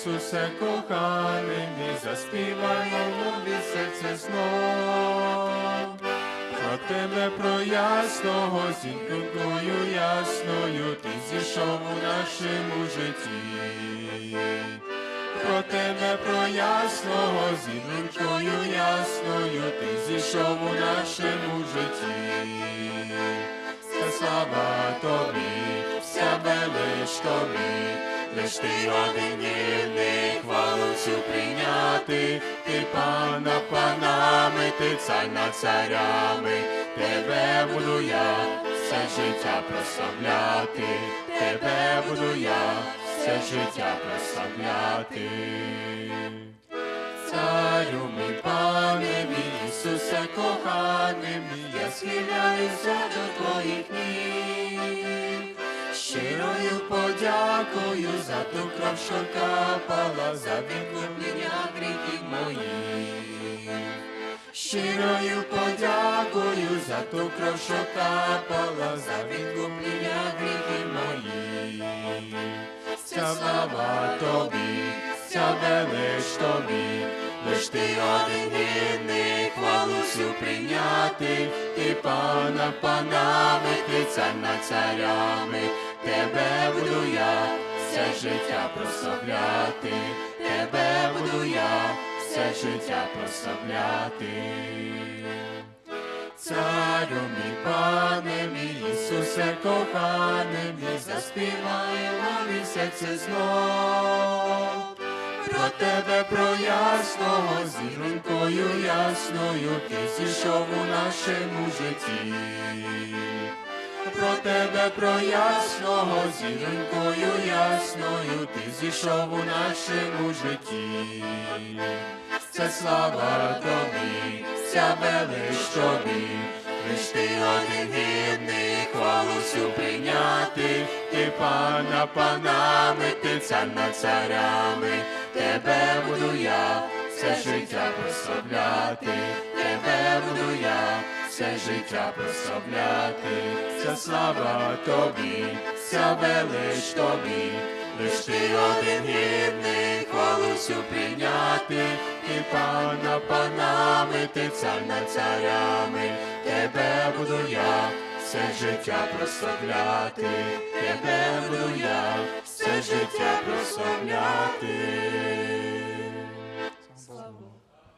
Ісусе коханий, мій, заспіваймо нові серце знов. Про тебе, про ясного, зінкою ясною, ти зійшов у нашому житті. Про тебе, про ясного, зінкою ясною, ти зійшов у нашому житті. Вся слава тобі, вся велич тобі, лиш ти один єдиний, хвалу всю прийняти, ти пана панами, ти цар над царями, тебе буду я все життя прославляти, тебе буду я все життя прославляти. Царю мій пане мій, Ісусе коханий я схиляюся до твоїх ніг. Подякою за ту кров, що капала, за відкуплення гріхів моїх. Щирою подякою за ту кров, що капала, за відкуплення гріхів моїх. Вся слава тобі, вся велич тобі, лиш ти один гідний, хвалу прийняти, ти пана панами, ти цар над царями, тебе буду я все життя прославляти, тебе буду я все життя прославляти. Царю мій пане мій, Ісусе кохане мій, заспіваємо мій серце знов. Про тебе, про ясного, зіронькою ясною, ти зійшов у нашому житті. Тебе, про ясного, зіронькою ясною, ти зійшов у нашому житті. Це слава тобі, вся велич лиш ти один гідний, хвалу всю прийняти, ти пана панами, ти цар над царями, тебе буду я все життя прославляти, тебе буду я все життя прославляти, вся слава тобі, вся велич тобі, лиш ти один гідний, хвалу прийняти, ти пана панами, ти цар над царями, тебе буду я все життя прославляти, тебе буду я.